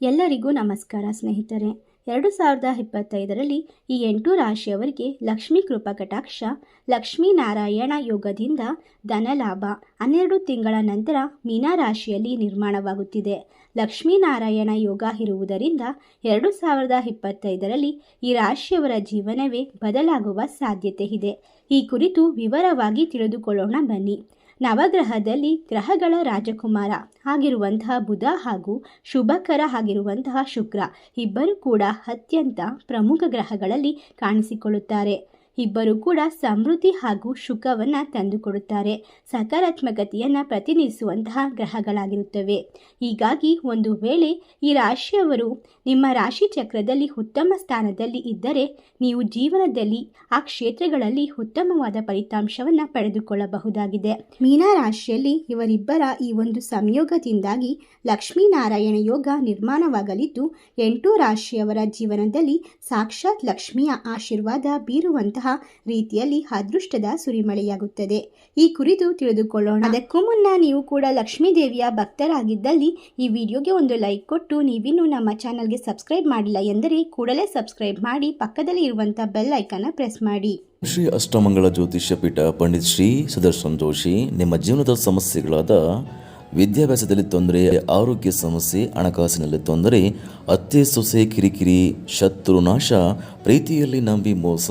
ಎಲ್ಲರಿಗೂ ನಮಸ್ಕಾರ ಸ್ನೇಹಿತರೆ. ಎರಡು ಸಾವಿರದ ಇಪ್ಪತ್ತೈದರಲ್ಲಿ ಈ ಎಂಟು ರಾಶಿಯವರಿಗೆ ಲಕ್ಷ್ಮೀ ಕೃಪಾ ಕಟಾಕ್ಷ ಲಕ್ಷ್ಮೀನಾರಾಯಣ ಯೋಗದಿಂದ ಧನಲಾಭ ಹನ್ನೆರಡು ತಿಂಗಳ ನಂತರ ಮೀನ ರಾಶಿಯಲ್ಲಿ ನಿರ್ಮಾಣವಾಗುತ್ತಿದೆ. ಲಕ್ಷ್ಮೀನಾರಾಯಣ ಯೋಗ ಇರುವುದರಿಂದ ಎರಡು ಸಾವಿರದ ಇಪ್ಪತ್ತೈದರಲ್ಲಿ ಈ ರಾಶಿಯವರ ಜೀವನವೇ ಬದಲಾಗುವ ಸಾಧ್ಯತೆ ಇದೆ. ಈ ಕುರಿತು ವಿವರವಾಗಿ ತಿಳಿದುಕೊಳ್ಳೋಣ ಬನ್ನಿ. ನವಗ್ರಹದಲ್ಲಿ ಗ್ರಹಗಳ ರಾಜಕುಮಾರ ಆಗಿರುವಂತಹ ಬುಧ ಹಾಗೂ ಶುಭಕರ ಆಗಿರುವಂತಹ ಶುಕ್ರ ಇಬ್ಬರು ಕೂಡ ಅತ್ಯಂತ ಪ್ರಮುಖ ಗ್ರಹಗಳಲ್ಲಿ ಕಾಣಿಸಿಕೊಳ್ಳುತ್ತಾರೆ. ಇಬ್ಬರು ಕೂಡ ಸಮೃದ್ಧಿ ಹಾಗೂ ಸುಖವನ್ನು ತಂದುಕೊಡುತ್ತಾರೆ. ಸಕಾರಾತ್ಮಕತೆಯನ್ನು ಪ್ರತಿನಿಧಿಸುವಂತಹ ಗ್ರಹಗಳಾಗಿರುತ್ತವೆ. ಹೀಗಾಗಿ ಒಂದು ವೇಳೆ ಈ ರಾಶಿಯವರು ನಿಮ್ಮ ರಾಶಿ ಚಕ್ರದಲ್ಲಿ ಉತ್ತಮ ಸ್ಥಾನದಲ್ಲಿ ಇದ್ದರೆ ನೀವು ಜೀವನದಲ್ಲಿ ಆ ಕ್ಷೇತ್ರಗಳಲ್ಲಿ ಉತ್ತಮವಾದ ಫಲಿತಾಂಶವನ್ನು ಪಡೆದುಕೊಳ್ಳಬಹುದಾಗಿದೆ. ಮೀನಾ ರಾಶಿಯಲ್ಲಿ ಇವರಿಬ್ಬರ ಈ ಒಂದು ಸಂಯೋಗದಿಂದಾಗಿ ಲಕ್ಷ್ಮೀನಾರಾಯಣ ಯೋಗ ನಿರ್ಮಾಣವಾಗಲಿದ್ದು, ಎಂಟು ರಾಶಿಯವರ ಜೀವನದಲ್ಲಿ ಸಾಕ್ಷಾತ್ ಲಕ್ಷ್ಮಿಯ ಆಶೀರ್ವಾದ ಬೀರುವಂತಹ ರೀತಿಯಲ್ಲಿ ಅದೃಷ್ಟದ ಸುರಿಮಳೆಯಾಗುತ್ತದೆ. ಈ ಕುರಿತು ತಿಳಿದುಕೊಳ್ಳೋಣ. ಅದಕ್ಕೂ ಮುನ್ನ ನೀವು ಕೂಡ ಲಕ್ಷ್ಮೀ ದೇವಿಯ ಭಕ್ತರಾಗಿದ್ದಲ್ಲಿ ಈ ವಿಡಿಯೋಗೆ ಒಂದು ಲೈಕ್ ಕೊಟ್ಟು ನೀವಿನ್ನೂ ನಮ್ಮ ಚಾನಲ್ಗೆ ಸಬ್ಸ್ಕ್ರೈಬ್ ಮಾಡಿಲ್ಲ ಎಂದರೆ ಕೂಡಲೇ ಸಬ್ಸ್ಕ್ರೈಬ್ ಮಾಡಿ ಪಕ್ಕದಲ್ಲಿ ಇರುವಂಥ ಬೆಲ್ ಐಕನ್ನ ಪ್ರೆಸ್ ಮಾಡಿ. ಶ್ರೀ ಅಷ್ಟಮಂಗಳ ಜ್ಯೋತಿಷ್ಯ ಪೀಠ ಪಂಡಿತ್ ಶ್ರೀ ಸುದರ್ಶನ್ ಜೋಶಿ ನಿಮ್ಮ ಜೀವನದ ಸಮಸ್ಯೆಗಳಾದ ವಿದ್ಯಾಭ್ಯಾಸದಲ್ಲಿ ತೊಂದರೆ, ಆರೋಗ್ಯ ಸಮಸ್ಯೆ, ಹಣಕಾಸಿನಲ್ಲಿ ತೊಂದರೆ, ಅತ್ತೆ ಸೊಸೆ ಕಿರಿಕಿರಿ, ಶತ್ರು ನಾಶ, ಪ್ರೀತಿಯಲ್ಲಿ ನಂಬಿ ಮೋಸ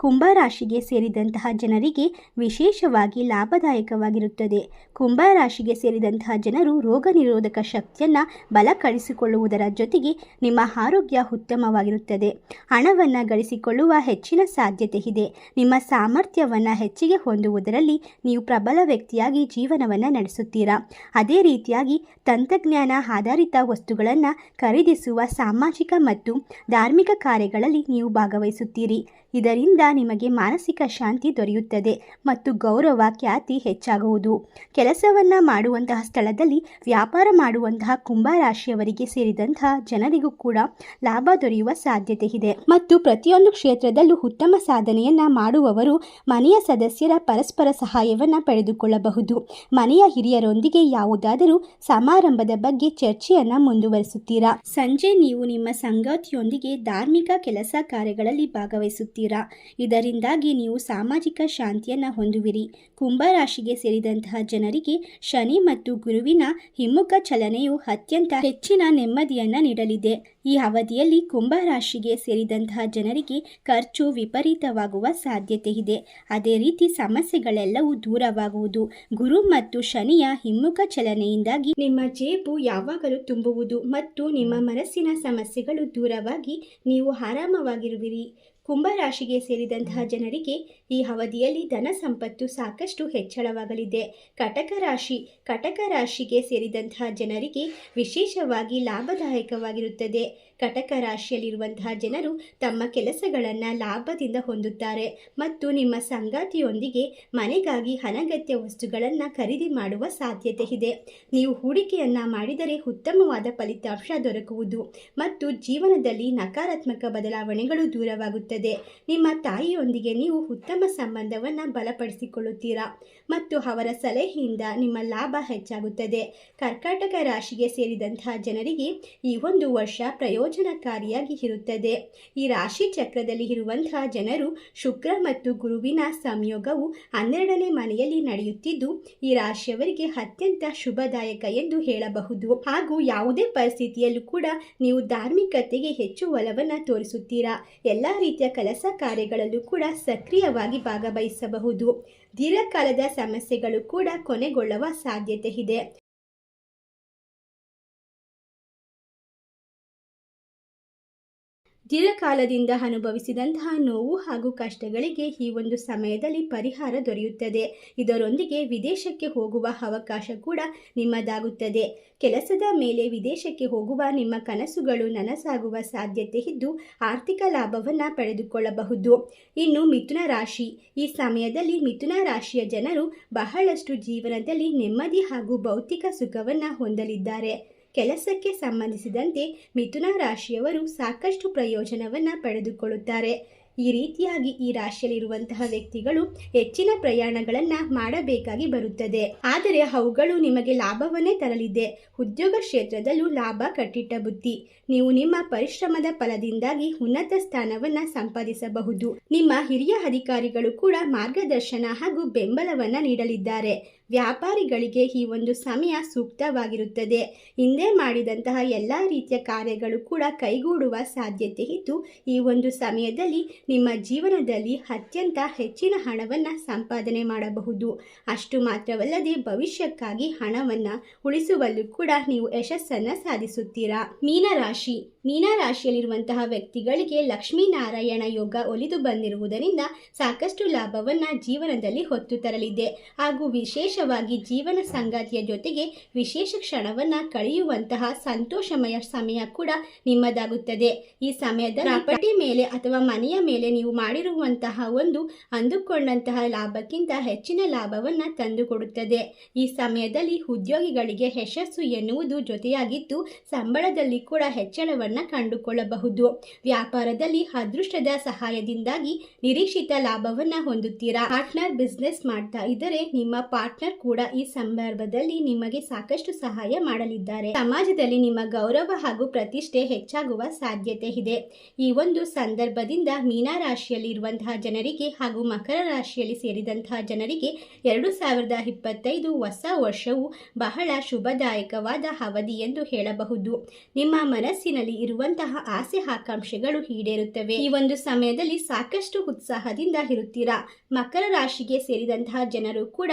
ಕುಂಭರಾಶಿಗೆ ಸೇರಿದಂತಹ ಜನರಿಗೆ ವಿಶೇಷವಾಗಿ ಲಾಭದಾಯಕವಾಗಿರುತ್ತದೆ. ಕುಂಭರಾಶಿಗೆ ಸೇರಿದಂತಹ ಜನರು ರೋಗ ನಿರೋಧಕ ಶಕ್ತಿಯನ್ನು ಬಲಪಡಿಸಿಕೊಳ್ಳುವುದರ ಜೊತೆಗೆ ನಿಮ್ಮ ಆರೋಗ್ಯ ಉತ್ತಮವಾಗಿರುತ್ತದೆ. ಹಣವನ್ನು ಗಳಿಸಿಕೊಳ್ಳುವ ಹೆಚ್ಚಿನ ಸಾಧ್ಯತೆ ಇದೆ. ನಿಮ್ಮ ಸಾಮರ್ಥ್ಯವನ್ನು ಹೆಚ್ಚಿಗೆ ಹೊಂದುವುದರಲ್ಲಿ ನೀವು ಪ್ರಬಲ ವ್ಯಕ್ತಿಯಾಗಿ ಜೀವನವನ್ನು ನಡೆಸುತ್ತೀರಾ? ಅದೇ ರೀತಿಯಾಗಿ ತಂತ್ರಜ್ಞಾನ ಆಧಾರಿತ ವಸ್ತುಗಳನ್ನು ಖರೀದಿಸುವ ಸಾಮಾಜಿಕ ಮತ್ತು ಧಾರ್ಮಿಕ ಕಾರ್ಯಗಳಲ್ಲಿ ನೀವು ಭಾಗವಹಿಸುತ್ತೀರಿ. ಇದರಿಂದ ನಿಮಗೆ ಮಾನಸಿಕ ಶಾಂತಿ ದೊರೆಯುತ್ತದೆ ಮತ್ತು ಗೌರವ ಖ್ಯಾತಿ ಹೆಚ್ಚಾಗುವುದು. ಕೆಲಸವನ್ನು ಮಾಡುವಂತಹ ಸ್ಥಳದಲ್ಲಿ ವ್ಯಾಪಾರ ಮಾಡುವಂತಹ ಕುಂಭರಾಶಿಯವರಿಗೆ ಸೇರಿದಂತಹ ಜನರಿಗೂ ಕೂಡ ಲಾಭ ದೊರೆಯುವ ಸಾಧ್ಯತೆ ಇದೆ. ಮತ್ತು ಪ್ರತಿಯೊಂದು ಕ್ಷೇತ್ರದಲ್ಲೂ ಉತ್ತಮ ಸಾಧನೆಯನ್ನ ಮಾಡುವವರು ಮನೆಯ ಸದಸ್ಯರ ಪರಸ್ಪರ ಸಹಾಯವನ್ನು ಪಡೆದುಕೊಳ್ಳಬಹುದು. ಮನೆಯ ಹಿರಿಯರೊಂದಿಗೆ ಯಾವುದಾದರೂ ಸಮಾರಂಭದ ಬಗ್ಗೆ ಚರ್ಚೆಯನ್ನ ಮುಂದುವರಿಸುತ್ತೀರಾ? ಸಂಜೆ ನೀವು ನಿಮ್ಮ ಸಂಗಾತಿಯೊಂದಿಗೆ ಧಾರ್ಮಿಕ ಕೆಲಸ ಕಾರ್ಯಗಳಲ್ಲಿ ಭಾಗವಹಿಸುತ್ತೀರಾ? ಇದರಿಂದಾಗಿ ನೀವು ಸಾಮಾಜಿಕ ಶಾಂತಿಯನ್ನು ಹೊಂದುವಿರಿ. ಕುಂಭರಾಶಿಗೆ ಸೇರಿದಂತಹ ಜನರಿಗೆ ಶನಿ ಮತ್ತು ಗುರುವಿನ ಹಿಮ್ಮುಖ ಚಲನೆಯು ಅತ್ಯಂತ ಹೆಚ್ಚಿನ ನೆಮ್ಮದಿಯನ್ನು ನೀಡಲಿದೆ. ಈ ಅವಧಿಯಲ್ಲಿ ಕುಂಭರಾಶಿಗೆ ಸೇರಿದಂತಹ ಜನರಿಗೆ ಖರ್ಚು ವಿಪರೀತವಾಗುವ ಸಾಧ್ಯತೆ ಇದೆ. ಅದೇ ರೀತಿ ಸಮಸ್ಯೆಗಳೆಲ್ಲವೂ ದೂರವಾಗುವುದು. ಗುರು ಮತ್ತು ಶನಿಯ ಹಿಮ್ಮುಖ ಚಲನೆಯಿಂದಾಗಿ ನಿಮ್ಮ ಜೇಬು ಯಾವಾಗಲೂ ತುಂಬುವುದು ಮತ್ತು ನಿಮ್ಮ ಮನಸ್ಸಿನ ಸಮಸ್ಯೆಗಳು ದೂರವಾಗಿ ನೀವು ಆರಾಮವಾಗಿರುವಿರಿ. ಕುಂಭರಾಶಿಗೆ ಸೇರಿದಂತಹ ಜನರಿಗೆ ಈ ಅವಧಿಯಲ್ಲಿ ಧನ ಸಂಪತ್ತು ಸಾಕಷ್ಟು ಹೆಚ್ಚಳವಾಗಲಿದೆ. ಕಟಕ ರಾಶಿ ಕಟಕ ರಾಶಿಗೆ ಸೇರಿದಂತಹ ಜನರಿಗೆ ವಿಶೇಷವಾಗಿ ಲಾಭದಾಯಕವಾಗಿರುತ್ತದೆ. ಕಟಕ ರಾಶಿಯಲ್ಲಿರುವಂತಹ ಜನರು ತಮ್ಮ ಕೆಲಸಗಳನ್ನು ಲಾಭದಿಂದ ಹೊಂದುತ್ತಾರೆ ಮತ್ತು ನಿಮ್ಮ ಸಂಗಾತಿಯೊಂದಿಗೆ ಮನೆಗಾಗಿ ಅನಗತ್ಯ ವಸ್ತುಗಳನ್ನು ಖರೀದಿ ಮಾಡುವ ಸಾಧ್ಯತೆ ಇದೆ. ನೀವು ಹೂಡಿಕೆಯನ್ನು ಮಾಡಿದರೆ ಉತ್ತಮವಾದ ಫಲಿತಾಂಶ ದೊರಕುವುದು ಮತ್ತು ಜೀವನದಲ್ಲಿ ನಕಾರಾತ್ಮಕ ಬದಲಾವಣೆಗಳು ದೂರವಾಗುತ್ತದೆ ನಿಮ್ಮ ತಾಯಿಯೊಂದಿಗೆ ನೀವು ಉತ್ತಮ ಸಂಬಂಧವನ್ನು ಬಲಪಡಿಸಿಕೊಳ್ಳುತ್ತೀರಾ? ಮತ್ತು ಅವರ ಸಲಹೆಯಿಂದ ನಿಮ್ಮ ಲಾಭ ಹೆಚ್ಚಾಗುತ್ತದೆ. ಕರ್ಕಾಟಕ ರಾಶಿಗೆ ಸೇರಿದಂತಹ ಜನರಿಗೆ ಈ ಒಂದು ವರ್ಷ ಪ್ರಯೋಜನಕಾರಿಯಾಗಿ ಇರುತ್ತದೆ. ಈ ರಾಶಿ ಚಕ್ರದಲ್ಲಿ ಇರುವಂತಹ ಜನರು ಶುಕ್ರ ಮತ್ತು ಗುರುವಿನ ಸಂಯೋಗವು ಹನ್ನೆರಡನೇ ಮನೆಯಲ್ಲಿ ನಡೆಯುತ್ತಿದ್ದು, ಈ ರಾಶಿಯವರಿಗೆ ಅತ್ಯಂತ ಶುಭದಾಯಕ ಎಂದು ಹೇಳಬಹುದು. ಹಾಗೂ ಯಾವುದೇ ಪರಿಸ್ಥಿತಿಯಲ್ಲೂ ಕೂಡ ನೀವು ಧಾರ್ಮಿಕತೆಗೆ ಹೆಚ್ಚು ಒಲವನ್ನು ತೋರಿಸುತ್ತೀರಾ? ಎಲ್ಲ ರೀತಿಯ ಕೆಲಸ ಕಾರ್ಯಗಳಲ್ಲೂ ಕೂಡ ಸಕ್ರಿಯವಾಗಿ ಭಾಗವಹಿಸಬಹುದು. ದೀರ್ಘಕಾಲದ ಸಮಸ್ಯೆಗಳು ಕೂಡ ಕೊನೆಗೊಳ್ಳುವ ಸಾಧ್ಯತೆ ಇದೆ. ದೀರ್ಘಕಾಲದಿಂದ ಅನುಭವಿಸಿದಂತಹ ನೋವು ಹಾಗೂ ಕಷ್ಟಗಳಿಗೆ ಈ ಒಂದು ಸಮಯದಲ್ಲಿ ಪರಿಹಾರ ದೊರೆಯುತ್ತದೆ. ಇದರೊಂದಿಗೆ ವಿದೇಶಕ್ಕೆ ಹೋಗುವ ಅವಕಾಶ ಕೂಡ ನಿಮ್ಮದಾಗುತ್ತದೆ. ಕೆಲಸದ ಮೇಲೆ ವಿದೇಶಕ್ಕೆ ಹೋಗುವ ನಿಮ್ಮ ಕನಸುಗಳು ನನಸಾಗುವ ಸಾಧ್ಯತೆ ಇದ್ದು ಆರ್ಥಿಕ ಲಾಭವನ್ನು ಪಡೆದುಕೊಳ್ಳಬಹುದು. ಇನ್ನು ಮಿಥುನ ರಾಶಿ. ಈ ಸಮಯದಲ್ಲಿ ಮಿಥುನ ರಾಶಿಯ ಜನರು ಬಹಳಷ್ಟು ಜೀವನದಲ್ಲಿ ನೆಮ್ಮದಿ ಹಾಗೂ ಭೌತಿಕ ಸುಖವನ್ನು ಹೊಂದಲಿದ್ದಾರೆ. ಕೆಲಸಕ್ಕೆ ಸಂಬಂಧಿಸಿದಂತೆ ಮಿಥುನ ರಾಶಿಯವರು ಸಾಕಷ್ಟು ಪ್ರಯೋಜನವನ್ನು ಪಡೆದುಕೊಳ್ಳುತ್ತಾರೆ. ಈ ರೀತಿಯಾಗಿ ಈ ರಾಶಿಯಲ್ಲಿರುವಂತಹ ವ್ಯಕ್ತಿಗಳು ಹೆಚ್ಚಿನ ಪ್ರಯಾಣಗಳನ್ನು ಮಾಡಬೇಕಾಗಿ ಬರುತ್ತದೆ. ಆದರೆ ಅವುಗಳು ನಿಮಗೆ ಲಾಭವನ್ನೇ ತರಲಿದೆ. ಉದ್ಯೋಗ ಕ್ಷೇತ್ರದಲ್ಲೂ ಲಾಭ ಕಟ್ಟಿಟ್ಟ ಬುತ್ತಿ ನೀವು ನಿಮ್ಮ ಪರಿಶ್ರಮದ ಫಲದಿಂದಾಗಿ ಉನ್ನತ ಸ್ಥಾನವನ್ನ ಸಂಪಾದಿಸಬಹುದು. ನಿಮ್ಮ ಹಿರಿಯ ಅಧಿಕಾರಿಗಳು ಕೂಡ ಮಾರ್ಗದರ್ಶನ ಹಾಗೂ ಬೆಂಬಲವನ್ನ ನೀಡಲಿದ್ದಾರೆ. ವ್ಯಾಪಾರಿಗಳಿಗೆ ಈ ಒಂದು ಸಮಯ ಸೂಕ್ತವಾಗಿರುತ್ತದೆ. ಹಿಂದೆ ಮಾಡಿದಂತಹ ಎಲ್ಲ ರೀತಿಯ ಕಾರ್ಯಗಳು ಕೂಡ ಕೈಗೂಡುವ ಸಾಧ್ಯತೆ ಇದ್ದು, ಈ ಒಂದು ಸಮಯದಲ್ಲಿ ನಿಮ್ಮ ಜೀವನದಲ್ಲಿ ಅತ್ಯಂತ ಹೆಚ್ಚಿನ ಹಣವನ್ನು ಸಂಪಾದನೆ ಮಾಡಬಹುದು. ಅಷ್ಟು ಮಾತ್ರವಲ್ಲದೆ ಭವಿಷ್ಯಕ್ಕಾಗಿ ಹಣವನ್ನು ಉಳಿಸುವಲ್ಲೂ ಕೂಡ ನೀವು ಯಶಸ್ಸನ್ನು ಸಾಧಿಸುತ್ತೀರಾ? ಮೀನರಾಶಿ. ಮೀನರಾಶಿಯಲ್ಲಿರುವಂತಹ ವ್ಯಕ್ತಿಗಳಿಗೆ ಲಕ್ಷ್ಮೀನಾರಾಯಣ ಯೋಗ ಒಲಿದು ಬಂದಿರುವುದರಿಂದ ಸಾಕಷ್ಟು ಲಾಭವನ್ನು ಜೀವನದಲ್ಲಿ ಹೊತ್ತು ತರಲಿದೆ. ಹಾಗೂ ವಿಶೇಷವಾಗಿ ಜೀವನ ಸಂಗಾತಿಯ ಜೊತೆಗೆ ವಿಶೇಷ ಕ್ಷಣವನ್ನು ಕಳೆಯುವಂತಹ ಸಂತೋಷಮಯ ಸಮಯ ಕೂಡ ನಿಮ್ಮದಾಗುತ್ತದೆ. ಈ ಸಮಯದ ಪ್ರಾಪರ್ಟಿ ಮೇಲೆ ಅಥವಾ ಮನೆಯ ಮೇಲೆ ನೀವು ಮಾಡಿರುವಂತಹ ಒಂದು ಅಂದುಕೊಂಡಂತಹ ಲಾಭಕ್ಕಿಂತ ಹೆಚ್ಚಿನ ಲಾಭವನ್ನು ತಂದುಕೊಡುತ್ತದೆ. ಈ ಸಮಯದಲ್ಲಿ ಉದ್ಯೋಗಿಗಳಿಗೆ ಯಶಸ್ಸು ಎನ್ನುವುದು ಜೊತೆಯಾಗಿದ್ದು ಸಂಬಳದಲ್ಲಿ ಕೂಡ ಹೆಚ್ಚಳವನ್ನು ಕಂಡುಕೊಳ್ಳಬಹುದು. ವ್ಯಾಪಾರದಲ್ಲಿ ಅದೃಷ್ಟದ ಸಹಾಯದಿಂದಾಗಿ ನಿರೀಕ್ಷಿತ ಲಾಭವನ್ನ ಹೊಂದುತ್ತೀರಾ? ಪಾರ್ಟ್ನರ್ ಬಿಸ್ನೆಸ್ ಮಾಡ್ತಾ ಇದ್ದರೆ ನಿಮ್ಮ ಪಾರ್ಟ್ನರ್ ಕೂಡ ಈ ಸಂದರ್ಭದಲ್ಲಿ ನಿಮಗೆ ಸಾಕಷ್ಟು ಸಹಾಯ ಮಾಡಲಿದ್ದಾರೆ. ಸಮಾಜದಲ್ಲಿ ನಿಮ್ಮ ಗೌರವ ಹಾಗೂ ಪ್ರತಿಷ್ಠೆ ಹೆಚ್ಚಾಗುವ ಸಾಧ್ಯತೆ ಇದೆ. ಈ ಒಂದು ಸಂದರ್ಭದಿಂದ ಮೀನಾ ರಾಶಿಯಲ್ಲಿ ಇರುವಂತಹ ಜನರಿಗೆ ಹಾಗೂ ಮಕರ ರಾಶಿಯಲ್ಲಿ ಸೇರಿದಂತಹ ಜನರಿಗೆ ಎರಡು ಸಾವಿರದ ಇಪ್ಪತ್ತೈದು ಹೊಸ ವರ್ಷವು ಬಹಳ ಶುಭದಾಯಕವಾದ ಅವಧಿ ಎಂದು ಹೇಳಬಹುದು. ನಿಮ್ಮ ಮನಸ್ಸಿನಲ್ಲಿ ಇರುವಂತಹ ಆಸೆ ಆಕಾಂಕ್ಷೆಗಳು ಈಡೇರುತ್ತವೆ. ಈ ಒಂದು ಸಮಯದಲ್ಲಿ ಸಾಕಷ್ಟು ಉತ್ಸಾಹದಿಂದ ಇರುತ್ತೀರಾ? ಮಕರ ರಾಶಿಗೆ ಸೇರಿದಂತಹ ಜನರು ಕೂಡ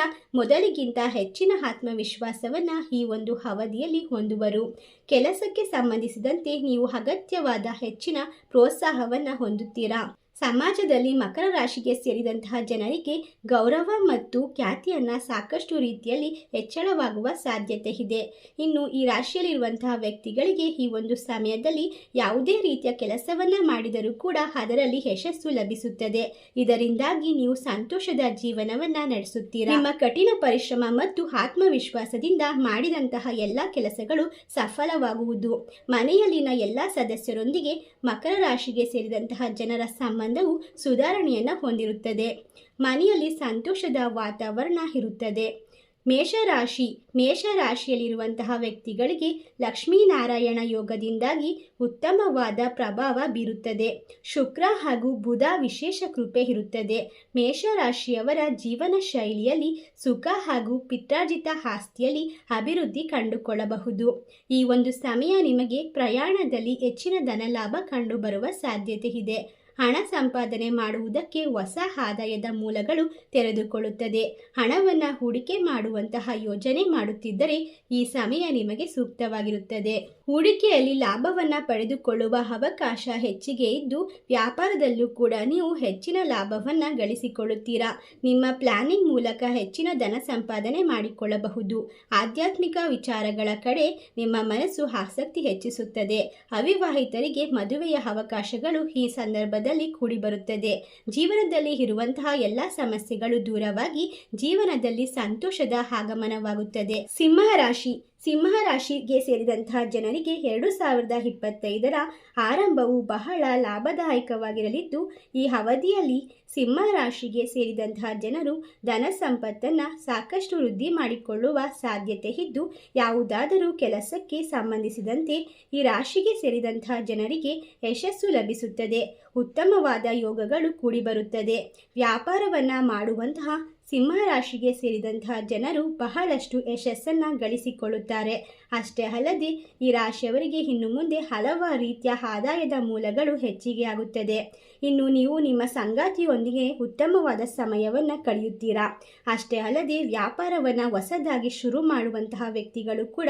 ಮೊದಲಿಗಿಂತ ಹೆಚ್ಚಿನ ಆತ್ಮವಿಶ್ವಾಸವನ್ನ ಈ ಒಂದು ಅವಧಿಯಲ್ಲಿ ಹೊಂದುವರು. ಕೆಲಸಕ್ಕೆ ಸಂಬಂಧಿಸಿದಂತೆ ನೀವು ಅಗತ್ಯವಾದ ಹೆಚ್ಚಿನ ಪ್ರೋತ್ಸಾಹವನ್ನ ಹೊಂದುತ್ತೀರಾ? ಸಮಾಜದಲ್ಲಿ ಮಕರ ರಾಶಿಗೆ ಸೇರಿದಂತಹ ಜನರಿಗೆ ಗೌರವ ಮತ್ತು ಖ್ಯಾತಿಯನ್ನ ಸಾಕಷ್ಟು ರೀತಿಯಲ್ಲಿ ಹೆಚ್ಚಳವಾಗುವ ಸಾಧ್ಯತೆ ಇದೆ. ಇನ್ನು ಈ ರಾಶಿಯಲ್ಲಿರುವಂತಹ ವ್ಯಕ್ತಿಗಳಿಗೆ ಈ ಒಂದು ಸಮಯದಲ್ಲಿ ಯಾವುದೇ ರೀತಿಯ ಕೆಲಸವನ್ನ ಮಾಡಿದರೂ ಕೂಡ ಅದರಲ್ಲಿ ಯಶಸ್ಸು ಲಭಿಸುತ್ತದೆ. ಇದರಿಂದಾಗಿ ನೀವು ಸಂತೋಷದ ಜೀವನವನ್ನ ನಡೆಸುತ್ತೀರಾ? ನಿಮ್ಮ ಕಠಿಣ ಪರಿಶ್ರಮ ಮತ್ತು ಆತ್ಮವಿಶ್ವಾಸದಿಂದ ಮಾಡಿದಂತಹ ಎಲ್ಲ ಕೆಲಸಗಳು ಸಫಲವಾಗುವುದು. ಮನೆಯಲ್ಲಿನ ಎಲ್ಲ ಸದಸ್ಯರೊಂದಿಗೆ ಮಕರ ರಾಶಿಗೆ ಸೇರಿದಂತಹ ಜನರ ಸಂಬಂಧವು ಸುಧಾರಣೆಯನ್ನು ಹೊಂದಿರುತ್ತದೆ. ಮನೆಯಲ್ಲಿ ಸಂತೋಷದ ವಾತಾವರಣ ಇರುತ್ತದೆ. ಮೇಷರಾಶಿ, ಮೇಷರಾಶಿಯಲ್ಲಿರುವಂತಹ ವ್ಯಕ್ತಿಗಳಿಗೆ ಲಕ್ಷ್ಮೀನಾರಾಯಣ ಯೋಗದಿಂದಾಗಿ ಉತ್ತಮವಾದ ಪ್ರಭಾವ ಬೀರುತ್ತದೆ. ಶುಕ್ರ ಹಾಗೂ ಬುಧ ವಿಶೇಷ ಕೃಪೆ ಇರುತ್ತದೆ. ಮೇಷರಾಶಿಯವರ ಜೀವನ ಶೈಲಿಯಲ್ಲಿ ಸುಖ ಹಾಗೂ ಪಿತ್ರಾರ್ಜಿತ ಆಸ್ತಿಯಲ್ಲಿ ಅಭಿವೃದ್ಧಿ ಕಂಡುಕೊಳ್ಳಬಹುದು. ಈ ಒಂದು ಸಮಯ ನಿಮಗೆ ಪ್ರಯಾಣದಲ್ಲಿ ಹೆಚ್ಚಿನ ಧನಲಾಭ ಕಂಡುಬರುವ ಸಾಧ್ಯತೆ ಇದೆ. ಹಣ ಸಂಪಾದನೆ ಮಾಡುವುದಕ್ಕೆ ಹೊಸ ಆದಾಯದ ಮೂಲಗಳು ತೆರೆದುಕೊಳ್ಳುತ್ತದೆ. ಹಣವನ್ನು ಹೂಡಿಕೆ ಮಾಡುವಂತಹ ಯೋಜನೆ ಮಾಡುತ್ತಿದ್ದರೆ ಈ ಸಮಯ ನಿಮಗೆ ಸೂಕ್ತವಾಗಿರುತ್ತದೆ. ಹೂಡಿಕೆಯಲ್ಲಿ ಲಾಭವನ್ನು ಪಡೆದುಕೊಳ್ಳುವ ಅವಕಾಶ ಹೆಚ್ಚಿಗೆ ಇದ್ದು, ವ್ಯಾಪಾರದಲ್ಲೂ ಕೂಡ ನೀವು ಹೆಚ್ಚಿನ ಲಾಭವನ್ನು ಗಳಿಸಿಕೊಳ್ಳುತ್ತೀರಾ? ನಿಮ್ಮ ಪ್ಲಾನಿಂಗ್ ಮೂಲಕ ಹೆಚ್ಚಿನ ಧನ ಸಂಪಾದನೆ ಮಾಡಿಕೊಳ್ಳಬಹುದು. ಆಧ್ಯಾತ್ಮಿಕ ವಿಚಾರಗಳ ಕಡೆ ನಿಮ್ಮ ಮನಸ್ಸು ಆಸಕ್ತಿ ಹೆಚ್ಚಿಸುತ್ತದೆ. ಅವಿವಾಹಿತರಿಗೆ ಮದುವೆಯ ಅವಕಾಶಗಳು ಈ ಸಂದರ್ಭದಲ್ಲಿ ಕೂಡಿಬರುತ್ತದೆ ಜೀವನದಲ್ಲಿ ಇರುವಂತಹ ಎಲ್ಲ ಸಮಸ್ಯೆಗಳು ದೂರವಾಗಿ ಜೀವನದಲ್ಲಿ ಸಂತೋಷದ ಆಗಮನವಾಗುತ್ತದೆ. ಸಿಂಹ ರಾಶಿ ಸಿಂಹ ರಾಶಿಗೆ ಸೇರಿದಂತಹ ಜನರಿಗೆ ಎರಡು ಸಾವಿರದ ಇಪ್ಪತ್ತೈದರ ಆರಂಭವು ಬಹಳ ಲಾಭದಾಯಕವಾಗಿರಲಿದ್ದು, ಈ ಅವಧಿಯಲ್ಲಿ ಸಿಂಹ ರಾಶಿಗೆ ಸೇರಿದಂತಹ ಜನರು ಧನ ಸಂಪತ್ತನ್ನು ಸಾಕಷ್ಟು ವೃದ್ಧಿ ಮಾಡಿಕೊಳ್ಳುವ ಸಾಧ್ಯತೆ ಇದ್ದು, ಯಾವುದಾದರೂ ಕೆಲಸಕ್ಕೆ ಸಂಬಂಧಿಸಿದಂತೆ ಈ ರಾಶಿಗೆ ಸೇರಿದಂತಹ ಜನರಿಗೆ ಯಶಸ್ಸು ಲಭಿಸುತ್ತದೆ. ಉತ್ತಮವಾದ ಯೋಗಗಳು ಕೂಡಿಬರುತ್ತದೆ. ವ್ಯಾಪಾರವನ್ನು ಮಾಡುವಂತಹ ಸಿಂಹ ರಾಶಿಗೆ ಸೇರಿದಂತಹ ಜನರು ಬಹಳಷ್ಟು ಯಶಸ್ಸನ್ನು ಗಳಿಸಿಕೊಳ್ಳುತ್ತಾರೆ. ಅಷ್ಟೇ ಅಲ್ಲದೆ ಈ ರಾಶಿಯವರಿಗೆ ಇನ್ನು ಮುಂದೆ ಹಲವಾರು ರೀತಿಯ ಆದಾಯದ ಮೂಲಗಳು ಹೆಚ್ಚಿಗೆ ಆಗುತ್ತದೆ. ಇನ್ನು ನೀವು ನಿಮ್ಮ ಸಂಗಾತಿಯೊಂದಿಗೆ ಉತ್ತಮವಾದ ಸಮಯವನ್ನು ಕಳೆಯುತ್ತೀರಾ? ಅಷ್ಟೇ ಅಲ್ಲದೆ ವ್ಯಾಪಾರವನ್ನು ಹೊಸದಾಗಿ ಶುರು ಮಾಡುವಂತಹ ವ್ಯಕ್ತಿಗಳು ಕೂಡ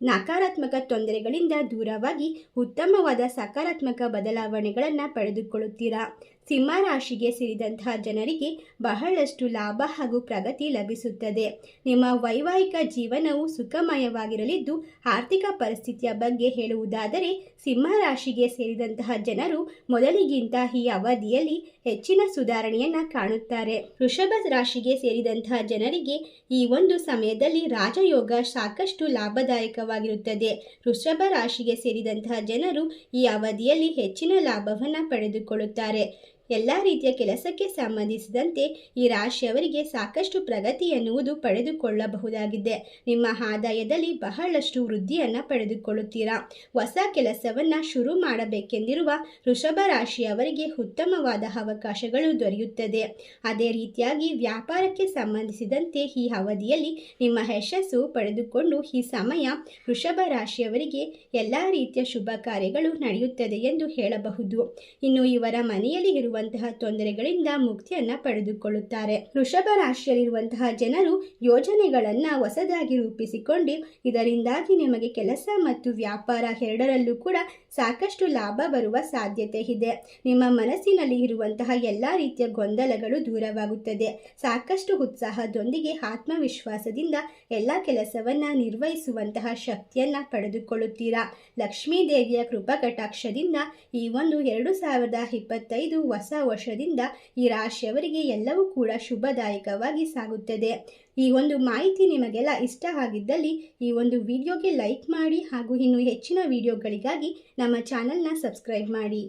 ನಕಾರಾತ್ಮಕ ತೊಂದರೆಗಳಿಂದ ದೂರವಾಗಿ ಉತ್ತಮವಾದ ಸಕಾರಾತ್ಮಕ ಬದಲಾವಣೆಗಳನ್ನು ಪಡೆದುಕೊಳ್ಳುತ್ತೀರಾ? ಸಿಂಹ ರಾಶಿಗೆ ಸೇರಿದಂತಹ ಜನರಿಗೆ ಬಹಳಷ್ಟು ಲಾಭ ಹಾಗೂ ಪ್ರಗತಿ ಲಭಿಸುತ್ತದೆ. ನಿಮ್ಮ ವೈವಾಹಿಕ ಜೀವನವು ಸುಖಮಯವಾಗಿರಲಿದ್ದು, ಆರ್ಥಿಕ ಪರಿಸ್ಥಿತಿಯ ಬಗ್ಗೆ ಹೇಳುವುದಾದರೆ, ಸಿಂಹ ರಾಶಿಗೆ ಸೇರಿದಂತಹ ಜನರು ಮೊದಲಿಗಿಂತ ಈ ಅವಧಿಯಲ್ಲಿ ಹೆಚ್ಚಿನ ಸುಧಾರಣೆಯನ್ನು ಕಾಣುತ್ತಾರೆ. ವೃಷಭ ರಾಶಿಗೆ ಸೇರಿದಂತಹ ಜನರಿಗೆ ಈ ಒಂದು ಸಮಯದಲ್ಲಿ ರಾಜಯೋಗ ಸಾಕಷ್ಟು ಲಾಭದಾಯಕವಾಗಿರುತ್ತದೆ. ವೃಷಭ ರಾಶಿಗೆ ಸೇರಿದಂತಹ ಜನರು ಈ ಅವಧಿಯಲ್ಲಿ ಹೆಚ್ಚಿನ ಲಾಭವನ್ನು ಪಡೆದುಕೊಳ್ಳುತ್ತಾರೆ. ಎಲ್ಲ ರೀತಿಯ ಕೆಲಸಕ್ಕೆ ಸಂಬಂಧಿಸಿದಂತೆ ಈ ರಾಶಿಯವರಿಗೆ ಸಾಕಷ್ಟು ಪ್ರಗತಿ ಎನ್ನುವುದು ಪಡೆದುಕೊಳ್ಳಬಹುದಾಗಿದೆ. ನಿಮ್ಮ ಆದಾಯದಲ್ಲಿ ಬಹಳಷ್ಟು ವೃದ್ಧಿಯನ್ನು ಪಡೆದುಕೊಳ್ಳುತ್ತೀರಾ? ಹೊಸ ಕೆಲಸವನ್ನು ಶುರು ಮಾಡಬೇಕೆಂದಿರುವ ವೃಷಭ ರಾಶಿಯವರಿಗೆ ಉತ್ತಮವಾದ ಅವಕಾಶಗಳು ದೊರೆಯುತ್ತದೆ. ಅದೇ ರೀತಿಯಾಗಿ ವ್ಯಾಪಾರಕ್ಕೆ ಸಂಬಂಧಿಸಿದಂತೆ ಈ ಅವಧಿಯಲ್ಲಿ ನಿಮ್ಮ ಯಶಸ್ಸು ಪಡೆದುಕೊಂಡು ಈ ಸಮಯ ವೃಷಭ ರಾಶಿಯವರಿಗೆ ಎಲ್ಲ ರೀತಿಯ ಶುಭ ಕಾರ್ಯಗಳು ನಡೆಯುತ್ತದೆ ಎಂದು ಹೇಳಬಹುದು. ಇನ್ನು ಇವರ ಮನೆಯಲ್ಲಿ ಇರುವಂತಹ ತೊಂದರೆಗಳಿಂದ ಮುಕ್ತಿಯನ್ನ ಪಡೆದುಕೊಳ್ಳುತ್ತಾರೆ. ವೃಷಭ ರಾಶಿಯಲ್ಲಿರುವಂತಹ ಜನರು ಯೋಜನೆಗಳನ್ನ ಹೊಸದಾಗಿ ರೂಪಿಸಿಕೊಂಡು ಇದರಿಂದಾಗಿ ನಿಮಗೆ ಕೆಲಸ ಮತ್ತು ವ್ಯಾಪಾರ ಎರಡರಲ್ಲೂ ಕೂಡ ಸಾಕಷ್ಟು ಲಾಭ ಬರುವ ಸಾಧ್ಯತೆ ಇದೆ. ನಿಮ್ಮ ಮನಸ್ಸಿನಲ್ಲಿ ಇರುವಂತಹ ಎಲ್ಲ ರೀತಿಯ ಗೊಂದಲಗಳು ದೂರವಾಗುತ್ತದೆ. ಸಾಕಷ್ಟು ಉತ್ಸಾಹದೊಂದಿಗೆ ಆತ್ಮವಿಶ್ವಾಸದಿಂದ ಎಲ್ಲ ಕೆಲಸವನ್ನ ನಿರ್ವಹಿಸುವಂತಹ ಶಕ್ತಿಯನ್ನ ಪಡೆದುಕೊಳ್ಳುತ್ತೀರಾ? ಲಕ್ಷ್ಮೀ ದೇವಿಯ ಕೃಪಾ ಕಟಾಕ್ಷದಿಂದ ಈ ಒಂದು ಎರಡು ಸಾವಿರದ ಇಪ್ಪತ್ತೈದು ಹೊಸ ವರ್ಷದಿಂದ ಈ ರಾಶಿಯವರಿಗೆ ಎಲ್ಲವೂ ಕೂಡ ಶುಭದಾಯಕವಾಗಿ ಸಾಗುತ್ತದೆ. ಈ ಒಂದು ಮಾಹಿತಿ ನಿಮಗೆಲ್ಲ ಇಷ್ಟ ಆಗಿದ್ದಲ್ಲಿ ಈ ಒಂದು ವಿಡಿಯೋಗೆ ಲೈಕ್ ಮಾಡಿ ಹಾಗೂ ಇನ್ನೂ ಹೆಚ್ಚಿನ ವಿಡಿಯೋಗಳಿಗಾಗಿ ನಮ್ಮ ಚಾನಲ್ನ ಸಬ್ಸ್ಕ್ರೈಬ್ ಮಾಡಿ.